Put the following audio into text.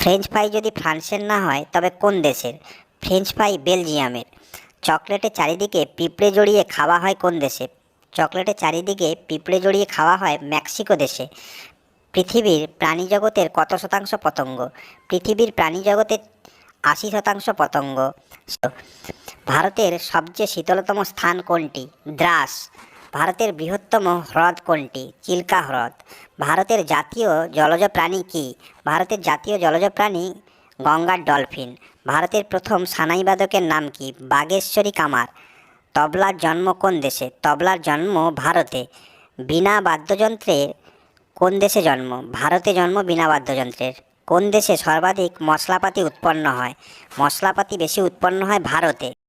French fry যদি ফ্রান্সের না হয়, তবে কোন দেশের? ফ্রেঞ্চ ফ্রাই বেলজিয়ামের। চকলেটের চারিদিকে পিঁপড়ে জড়িয়ে খাওয়া হয় কোন দেশে? চকলেটের চারিদিকে পিঁপড়ে জড়িয়ে খাওয়া হয় মেক্সিকো দেশে। পৃথিবীর প্রাণী জগতের কত শতাংশ পতঙ্গ? পৃথিবীর প্রাণী জগতের আশি শতাংশ পতঙ্গ। ভারতের সবচেয়ে শীতলতম স্থান কোনটি? দ্রাস। ভারতের বৃহত্তম হ্রদ কোনটি? চিল্কা হ্রদ। ভারতের জাতীয় জলজ প্রাণী কি? ভারতের জাতীয় জলজ প্রাণী গঙ্গার ডলফিন। ভারতের প্রথম সানাইবাদকের নাম কি? বাগেশ্বরী কামার। তবলার জন্ম কোন দেশে? তবলার জন্ম ভারতে। বিনা বাদ্যযন্ত্রের কোন দেশে জন্ম? ভারতে জন্ম বিনা বাদ্যযন্ত্রের। কোন দেশে সর্বাধিক মশলাপাতি উৎপন্ন হয়? মশলাপাতি বেশি উৎপন্ন হয় ভারতে।